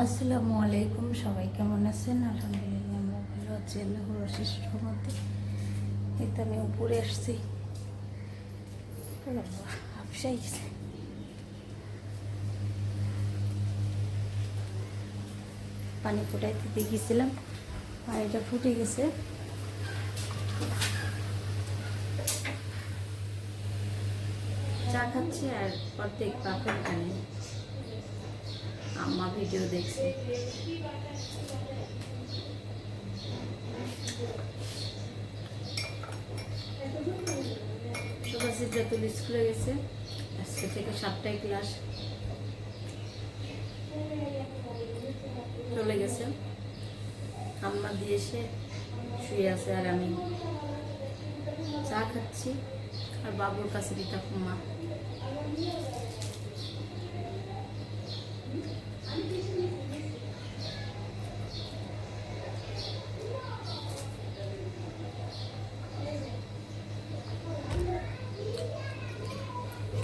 আসসালামু আলাইকুম, সবাই কেমন আছেন? আলহামদুলিল্লাহ, আমরা ভালো আছি, আল্লাহর মধ্যে এই আমি উপরে আসছি। পানি ফুটাইতে দিয়ে গেছিলাম এটা ফুটে গেছে। চা খাচ্ছি আর প্রত্যেক পাপের পানি আম্মা ভিডিও দেখছে। সুভাষিতা তুল স্কুলে গেছে। আজকে থেকে সাতটায় ক্লাস। চলে গেছে। আম্মা দিয়ে এসে শুয়ে আছে আর আমি। চা খাচ্ছি। আর বাবুর কাছে দিতা মা।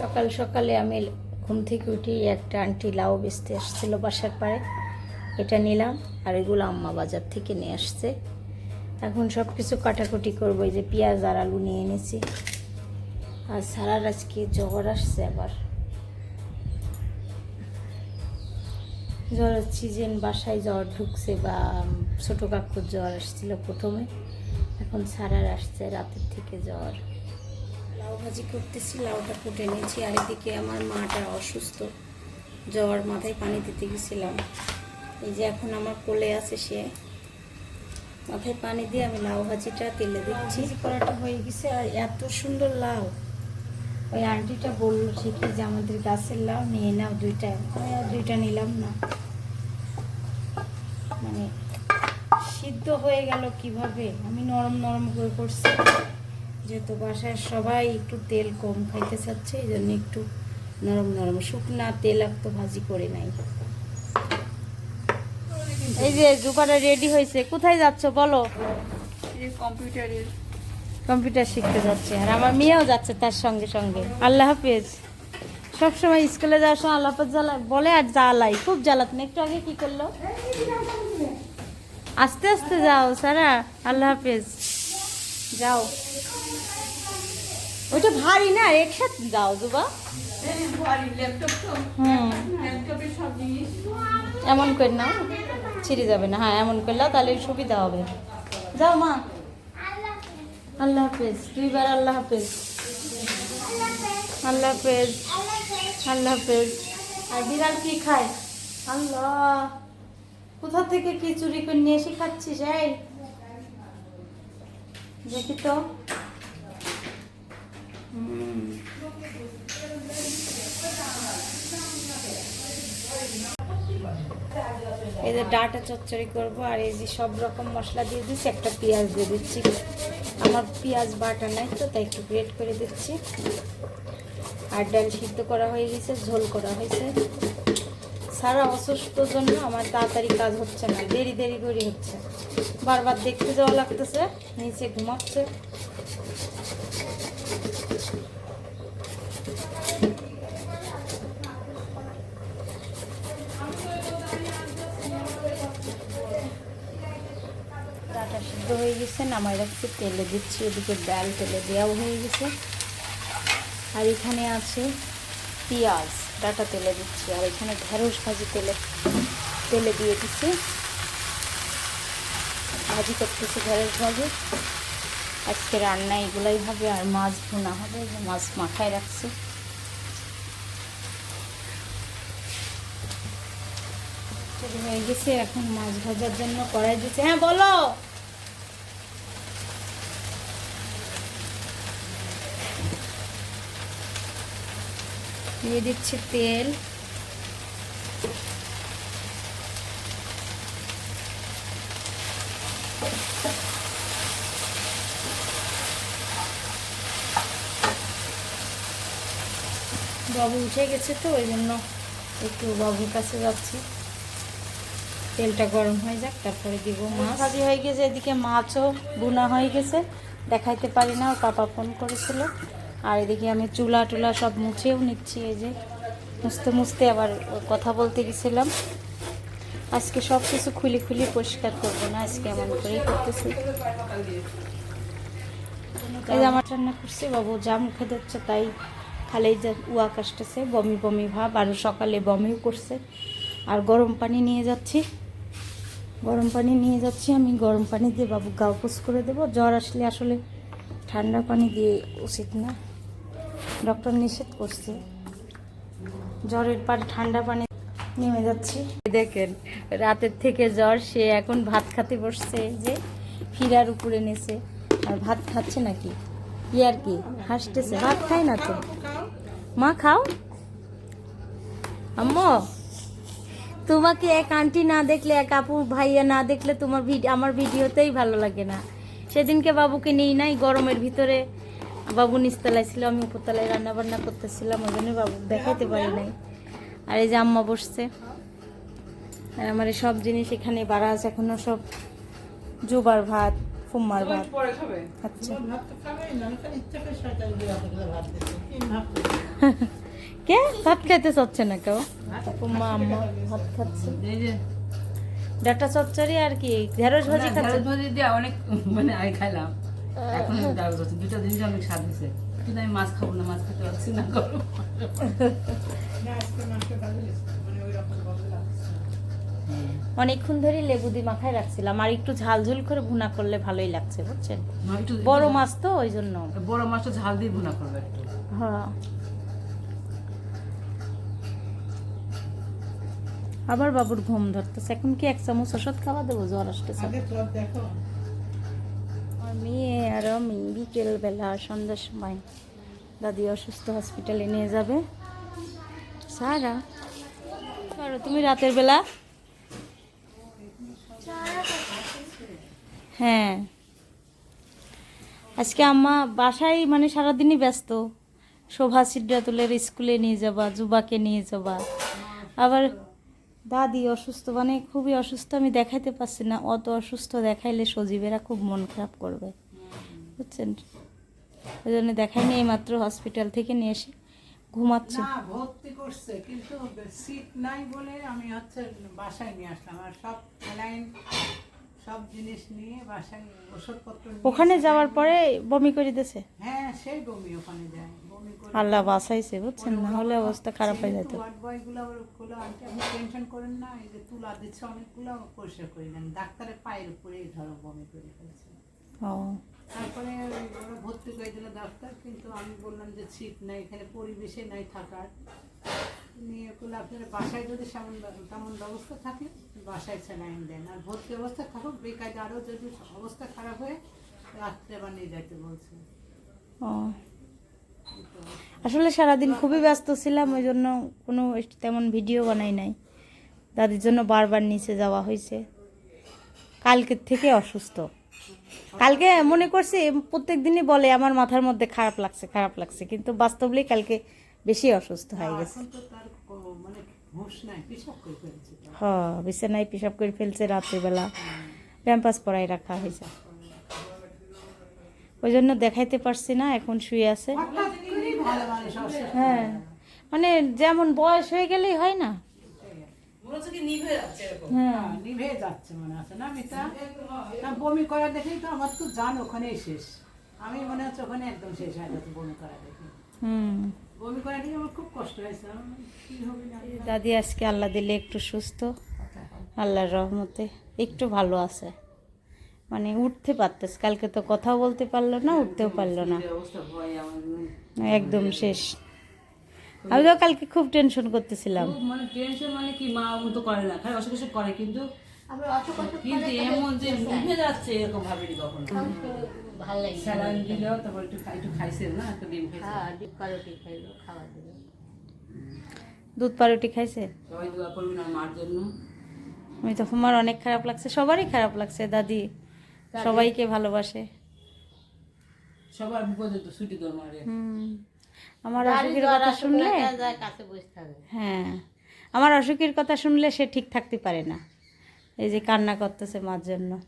সকাল সকালে আমি ঘুম থেকে উঠি একটা আন্টি লাউ বেচতে আসছিল বাসার পাড়ে। এটা নিলাম আর এগুলো আম্মা বাজার থেকে নিয়ে আসছে। এখন সব কিছু কাটাকুটি করব, এই যে পেঁয়াজ আর আলু নিয়ে এনেছি। আর সারার আজকে জ্বর আসছে আবার। জ্বরের সিজন বাসায় জ্বর ঢুকছে বা ছোটো কাকুর জ্বর আসছিল প্রথমে এখন সারার আসছে রাতের থেকে জ্বর। লাউ ভাজি করতেছি লাউটা ফুটে নিয়েছি আর এদিকে আমার মাটা অসুস্থ। জ্বর মাথায় পানি দিতে গেছিলাম। এই যে এখন আমার কোলে আছে সে। মাথায় পানি দিয়ে আমি লাউ ভাজিটা তেলে দিচ্ছি। করাটা হয়ে গেছে আর এত সুন্দর লাউ। ওই আন্টিটা বলল ঠিকই যে আমাদের গাছের লাউ? নিয়ে নাও দুইটা। দুইটা নিলাম না। মানে সিদ্ধ হয়ে গেল কীভাবে? আমি নরম নরম করে করছি। যেহেতু বাসায় সবাই একটু তেল কম খাইতে চাচ্ছে এই জন্য একটু নরম নরম। শুকনা তেল তো ভাজি করে নাই। এই যে জুবাটা রেডি হয়েছে। কোথায় যাচ্ছ বলো? কম্পিউটারের কম্পিউটার শিখতে যাচ্ছে, আর আমার মেয়েও যাচ্ছে তার সঙ্গে সঙ্গে। আল্লাহ হাফেজ। সবসময় স্কুলে যাওয়ার সময় আল্লাহ হাফেজ জ্বালা বলে আর জ্বালাই, খুব জ্বালাত না একটু আগে কি করল? আস্তে আস্তে যাও, সারা। আল্লাহ হাফেজ। যাও। ওইটা ভারী না, একসাথে যাও জিনিস এমন করে না ছিঁড়ে যাবে না। হ্যাঁ এমন করলে তাহলে সুবিধা হবে। যাও মা। আল্লাহ হাফেজ, দুইবার আল্লাহ হাফেজ। আল্লাহ হাফেজ আল্লাহ হাফেজ। আর বিড়াল কি খায়? আল্লাহ, কোথা থেকে কি চুরি করে নিয়ে এসে খাচ্ছিস, এই? দেখি তো। এই যে ডাটা চচ্চড়ি করব, আর এই যে সব রকম মশলা দিয়ে দিচ্ছি একটা পেঁয়াজ দিয়ে দিচ্ছি। আমার পেঁয়াজ বাটা নাই তো, তাই একটু গ্রেট করে দিচ্ছি। আর ডাল সিদ্ধ করা হয়ে গেছে, ঝোল করা হয়েছে। সারা অসুস্থ জন্য আমার তাড়াতাড়ি কাজ হচ্ছে না, দেরি দেরি করে হচ্ছে। বারবার দেখতে যাওয়া লাগতেছে, নিচে ঘুমাচ্ছে। গেছে নামাই রাখছি তেলে দিচ্ছি, এদিকে ডাল তেলে দেওয়াও হয়ে গেছে। আর এখানে আছে পেঁয়াজ, ডাটা তেলে দিচ্ছি, আর এখানে ঢেঁড়স ভাজি তেলে তেলে দিয়ে দিচ্ছি। ভাজি করতেছি ঢেঁড়স ভাজি। আজকে রান্না এগুলাই হবে, আর মাছ ভুনা হবে মাছ মাথায় রাখছি। হয়ে গেছে, এখন মাছ ভাজার জন্য কড়াই দিচ্ছে। হ্যাঁ বলো! দিয়ে দিচ্ছি তেল। বাবু উঠে গেছে তো ওই জন্য একটু বাবুর কাছে যাচ্ছি। তেলটা গরম হয়ে যাক তারপরে দিব মাছ। ভাজি হয়ে গেছে এদিকে মাছও বুনা হয়ে গেছে। দেখাইতে পারি না ওর পাপা ফোন করেছিল। আর এদিকে আমি চুলা টুলা সব মুছেও নিচ্ছি, এই যে মুছতে মুছতে আবার কথা বলতে গেছিলাম। আজকে সব কিছু খুলে খুলে পরিষ্কার করব না, আজকে এমন করেই করতেছি। এই আমার রান্না করছে, বাবু যা মুখে দিচ্ছে তাই খালি যা উয়া কাশতেছে বমি বমি ভাব, আর সকালে বমিও করছে। আর গরম পানি নিয়ে যাচ্ছি। গরম পানি নিয়ে যাচ্ছি, আমি গরম পানি দিয়ে বাবু গাও পুষ করে দেবো। জ্বর আসলে আসলে ঠান্ডা পানি দিয়ে উচিত না। ডক্টর নিষেধ করছে। জ্বরের পর ঠান্ডা পানি নেমে যাচ্ছি। দেখেন, রাতের থেকে জ্বর, সে এখন ভাত খেতে বসছে যে ফিরার উপরে নেছে আর ভাত খাচ্ছে নাকি? কি আর কি, হাসতেছে। ভাত খায় না তো? মা, খাও। আম্মু, তোমাকে এক আন্টি না দেখলে, এক আপু ভাইয়া না দেখলে তোমার আমার ভিডিওতেই ভালো লাগে না। সেদিনকে বাবুকে নিই নাই, গরমের ভিতরে। বাবু নিচতলায় ছিল আমি উপরতলায় রান্না বান্না করতেছিলাম ওই জন্য বাবু দেখাইতে পারি নাই। আর এই যে আম্মা বসছে আর আমার এই সব জিনিস এখানে বাড়া আছে এখনও সব জোবার ভাত ফুম্মার ভাত। আচ্ছা। কে ভাত? খাইতে চাচ্ছে না কেউ? ফুম্মা আম্মা ভাত খাচ্ছে। ডাটা চচ্চড়ি আর কি ঢেঁড়স ভাজি খাচ্ছে? অনেক মানে আগে খাইলাম। এখন ডাল করছে দুটো জিনিস অনেক স্বাদ হয়েছে কিন্তু আমি মাছ খাব না মাছ খেতে পারছি না। গরম অনেকক্ষণ ধরে লেবু দিয়ে মাখায় রাখছিলাম আর একটু ঝাল ঝুল করে ভুনা করলে ভালোই লাগছে বুঝছেন? বড় মাছ তো ওই জন্য। বড় মাছটা ঝাল দিয়ে ভুনা করবে হ্যাঁ। আবার বাবুর ঘুম ধরতেছে এখন কি এক চামচ ওষুধ খাওয়া দেবো? জ্বর আসতেছে। আর মেয়ে আর আমি বিকেল বেলা সন্ধ্যার সময় দাদি অসুস্থ হসপিটালে নিয়ে যাবে। সারা? আর তুমি রাতের বেলা? হ্যাঁ। আজকে আম্মা বাসায় মানে সারাদিনই ব্যস্ত। শোভা সিদ্ধাতুলের স্কুলে নিয়ে যাবা, জুবাকে নিয়ে যাবা। আবার দাদি অসুস্থ মানে খুবই অসুস্থ, আমি দেখাইতে পারছি না। অত অসুস্থ দেখাইলে সজীবেরা খুব মন খারাপ করবে। বুঝছেন? ওই জন্য দেখাইনি এই মাত্র হসপিটাল থেকে নিয়ে এসে ঘুমাচ্ছে। ভর্তি করছে, কিন্তু সিট নাই বলে আমি হচ্ছে বাসায় নিয়ে আসলাম। আর সব সব জিনিস নিয়ে বাসায় ওষুধপত্র ওখানে যাওয়ার পরে বমি করে দিয়েছে? হ্যাঁ সেই বমি ওখানে যায়। আল্লাহ বাসাইছে বুঝছেন? না হলে অবস্থা খারাপ হয়ে যেত। ওয়ার্ড বয়গুলো আবারগুলো আনতে আপনি টেনশন করেন না এই যে তুলা দিচ্ছে অনেকগুলো পরিষ্কার করে নেন। ডাক্তারের পায়ের উপরেই ধরো বমি করে ফেলছে। ও। তারপরে ওরা ভর্তি করে দিল ডাক্তার কিন্তু আমি বললাম যে সিট নাই এখানে পরিবেশে নাই থাকার। নিয়ে করলে আপনার বাসায় যদি সেমন তেমন ব্যবস্থা থাকে বাসায় স্যালাইন দেন। আর ভর্তি অবস্থা থাকুক বেকায়দা আরও যদি অবস্থা খারাপ হয়ে রাত্রে আবার নিয়ে যাইতে বলছে। ও। আসলে সারাদিন খুবই ব্যস্ত ছিলাম ওই জন্য কোনো তেমন ভিডিও বানাই নাই। দাদির জন্য বারবার নিচে যাওয়া হয়েছে। কালকের থেকে অসুস্থ। কালকে মনে করছি প্রত্যেক দিনই বলে আমার মাথার মধ্যে খারাপ লাগছে খারাপ লাগছে। কিন্তু বাস্তবলি কালকে বেশি অসুস্থ হয়ে গেছে। মানে পিছাব করে ফেলছে হ বিছানায় পেশাব করে ফেলছে রাত্রিবেলা। প্যাম্পাস পরাই রাখা হয়েছে। ওই জন্য দেখাইতে পারছি না এখন শুয়ে আছে। হ্যাঁ মানে যেমন বয়স হয়ে গেলেই হয় না। মনে হচ্ছে কি নিভে যাচ্ছে এরকম। হ্যাঁ। হ্যাঁ, নিভে যাচ্ছে মনে আছে না মিতা? বমি করা দেখেই তো আমার তো জান ওখানেই শেষ। আমি মনে হচ্ছে ওখানে একদম শেষ হয়ে যাচ্ছে বমি করা দেখে। হুম। বমি করা দেখে আমার খুব কষ্ট হয়েছে। আমার কি হবে না। দাদি আজকে আল্লাহ দিলে একটু সুস্থ। আল্লাহর রহমতে একটু ভালো আছে। মানে উঠতে পারতেস কালকে তো কথাও বলতে পারল না উঠতেও পারল না। একদম শেষ। আমি তো কালকে খুব টেনশন করতেছিলাম। মানে টেনশন মানে কি মা মতো করে না। খালি অসুখ করে কিন্তু কিন্তু এমন যে নিভে যাচ্ছে এরকম ভাবিনি কখনো। স্যালাইন দিল তারপর একটু খাই- একটু না? একটা ডিম খাইছে দুধ পাউরুটি খাইছে? সবাই দোয়া করবেন আমার মার জন্য। আমি তখন আমার অনেক খারাপ লাগছে সবারই খারাপ লাগছে দাদি। সবাইকে ভালোবাসে। সবার বিপদে তো ছুটি আমার অসুখের কথা শুনলে হ্যাঁ। আমার অসুখের কথা শুনলে সে ঠিক থাকতে পারে না। এই যে কান্না করতেছে মার জন্য।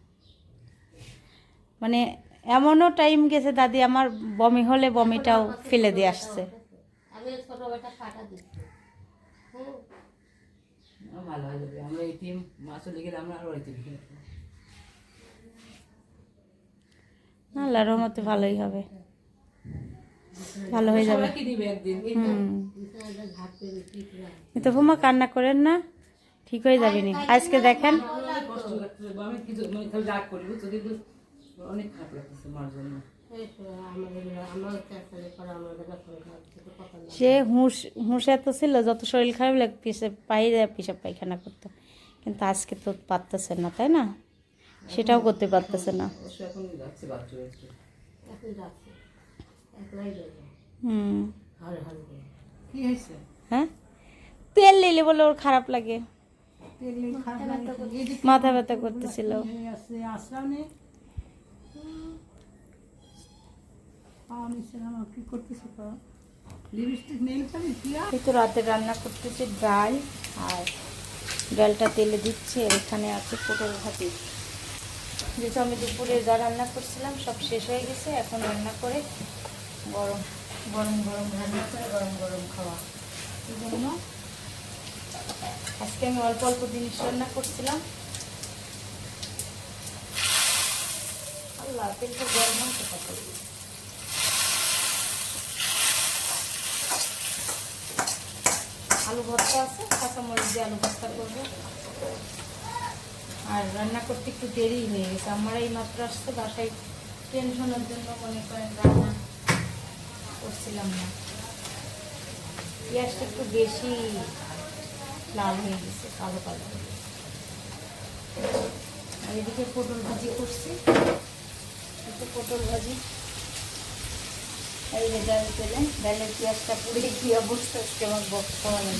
মানে এমনও টাইম গেছে দাদি আমার বমি হলে বমিটাও ফেলে দিয়ে আসছে। আমার ভালো হয়ে যাবে আমরা এই টিম মা চলে গেলে আমরা আরও এই টিম আল্লাহ রহমতে ভালোই হবে। ভালো হয়ে যাবে। কিন্তু বোমা কান্না করেন না ঠিক হয়ে যাবে নি। আজকে দেখেন। অনেক খারাপ লাগতেছে মার জন্য। সে হুঁশ হুঁশ এত ছিল যত শরীর খারাপ লাগে পিসে বাইরে পিসাব পায়খানা করতো। কিন্তু আজকে তো পারতেছে না তাই না? সেটাও করতে পারতেছে না। হুম। হ্যাঁ? তেল নিলে বলে ওর খারাপ লাগে। মাথা ব্যথা করতেছিল। এই তো রাতে রান্না করতেছি ডাল, আর ডালটা তেলে দিচ্ছে এখানে আছে পটল ভাজি। যেহেতু আমি দুপুরে যা রান্না করছিলাম, সব শেষ হয়ে গেছে, এখন রান্না করে গরম গরম গরম রান্না করে গরম গরম খাওয়া। এই জন্য আজকে আমি অল্প অল্প জিনিস রান্না করছিলাম। আল্লাহ তেলটা গরম হতে থাকে আলু ভর্তা আছে, কাঁচামরিচ দিয়ে আলু ভর্তা করব। আর রান্না করতে একটু দেরি হয়ে গেছে। আমার এই মাত্র আসতে বাসায় টেনশনের জন্য মনে করেন রান্না করছিলাম না। পেঁয়াজটা একটু বেশি লাল হয়ে গেছে, কালো কালো। আর এদিকে পটল ভাজি করছি। একটু পটল ভাজি। এই যে ডাল তেলে ডালের পেঁয়াজটা পুড়ে কি অবস্থা আজকে আমার লাগে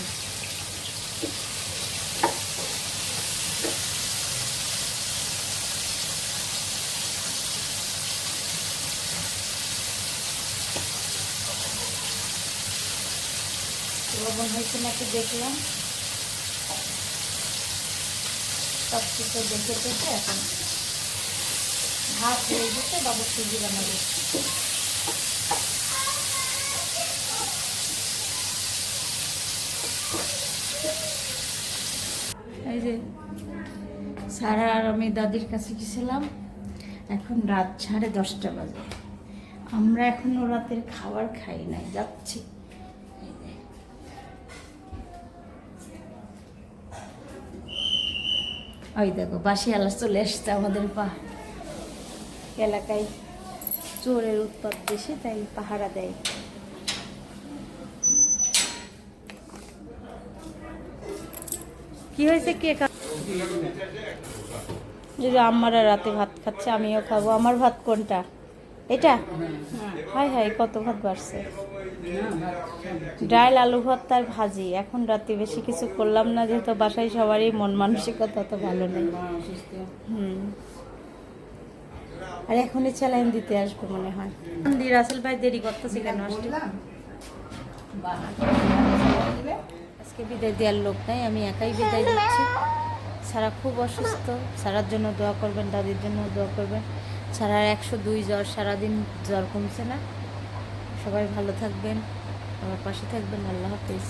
লবণ হয়েছে নাকি দেখলাম। সব কিছু দেখে দেখে এখন ভাত হয়ে গেছে, বাবু সুজি বানাবে। এই যে সারা আর আমি দাদির কাছে গেছিলাম। এখন রাত সাড়ে দশটা বাজে। আমরা এখনও রাতের খাবার খাই নাই, যাচ্ছি। ওই দেখো বাসি আলাস চলে এসছে আমাদের পা এলাকায়। চোরের উৎপাত বেশি, তাই পাহারা দেয়। কি হয়েছে কে যদি আমারা রাতে ভাত খাচ্ছে আমিও খাব। আমার ভাত কোনটা? এটা? হাই হাই কত ভাত বাড়ছে। ডাল আলু ভাত তার ভাজি। এখন রাতে বেশি কিছু করলাম না যেহেতু বাসায় সবারই মন মানসিকতা তো ভালো নেই। হুম। আর এখনই চ্যালেঞ্জ দিতে আসব মনে হয়। দি রাসেল ভাই দেরি করতেছি কেন? আসতে আজকে বিদায় দেওয়ার লোক নাই, আমি একাই বিদায় দিচ্ছি সারা খুব অসুস্থ, সারার জন্য দোয়া করবেন, দাদির জন্য দোয়া করবেন। সারার একশো দুই জ্বর, সারাদিন জ্বর কমছে না। সবাই ভালো থাকবেন, আমার পাশে থাকবেন, আল্লাহ হাফিজ।